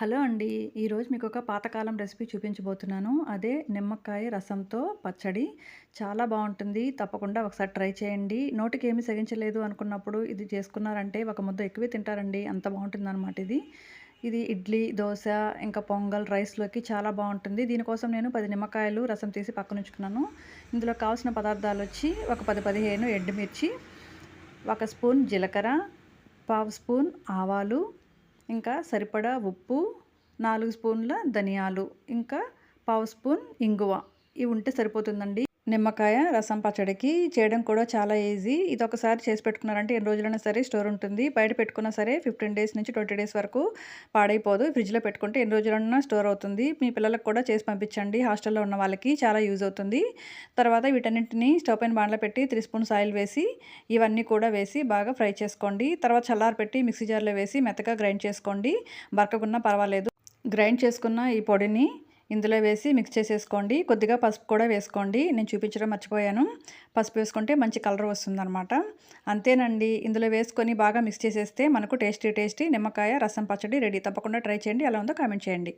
Hello అండి. ఈరోజు మీకు ఒక పాతకాలం రెసిపీ చూపించబోతున్నాను. అదే నిమ్మకాయ రసంతో పచ్చడి. చాలా బాగుంటుంది. తప్పకుండా ఒకసారి ట్రై చేయండి. నోటికి ఏమీ సగించలేదు అనుకున్నప్పుడు ఇది చేసుకున్నారంటే ఒక ముద్ద ఎక్కువే తింటారండి. అంత బాగుంటుంది అనమాట ఇది. ఇది ఇడ్లీ దోశ ఇంకా పొంగల్ రైస్లోకి చాలా బాగుంటుంది. దీనికోసం నేను పది నిమ్మకాయలు రసం తీసి పక్కన ఉంచుకున్నాను ఇందులో కావాల్సిన పదార్థాలు వచ్చి ఒక పది పదిహేను ఎండుమిర్చి ఒక స్పూన్ జీలకర్ర పావు స్పూన్ ఆవాలు ఇంకా సరిపడా ఉప్పు నాలుగు స్పూన్ల ధనియాలు ఇంకా పావు స్పూన్ ఇంగువ. ఇవి ఉంటే సరిపోతుందండి. నిమ్మకాయ రసం పచ్చడికి చేయడం కూడా చాలా ఈజీ. ఇది ఒకసారి చేసి పెట్టుకున్నారంటే ఎన్ని రోజులైనా సరే స్టోర్ ఉంటుంది. బయట పెట్టుకున్నా సరే ఫిఫ్టీన్ డేస్ నుంచి ట్వంటీ డేస్ వరకు పాడైపోదు. ఫ్రిడ్జ్లో పెట్టుకుంటే ఎన్ని రోజులైనా స్టోర్ అవుతుంది. మీ పిల్లలకు కూడా చేసి పంపించండి. హాస్టల్లో ఉన్న వాళ్ళకి చాలా యూజ్ అవుతుంది. తర్వాత వీటన్నింటిని స్టవ్ పైన బాండ్లో పెట్టి త్రీ స్పూన్స్ ఆయిల్ వేసి ఇవన్నీ కూడా వేసి బాగా ఫ్రై చేసుకోండి. తర్వాత చల్లారి పెట్టి మిక్సీ జార్లో వేసి మెత్తగా గ్రైండ్ చేసుకోండి. బరకకున్నా పర్వాలేదు. గ్రైండ్ చేసుకున్న ఈ పొడిని ఇందులో వేసి మిక్స్ చేసేసుకోండి. కొద్దిగా పసుపు కూడా వేసుకోండి. నేను చూపించడం మర్చిపోయాను. పసుపు వేసుకుంటే మంచి కలర్ వస్తుందన్నమాట. అంతేనండి. ఇందులో వేసుకొని బాగా మిక్స్ చేసేస్తే మనకు టేస్టీ టేస్టీ నిమ్మకాయ రసం పచ్చడి రెడీ. తప్పకుండా ట్రై చేయండి. ఎలా ఉందో కామెంట్ చేయండి.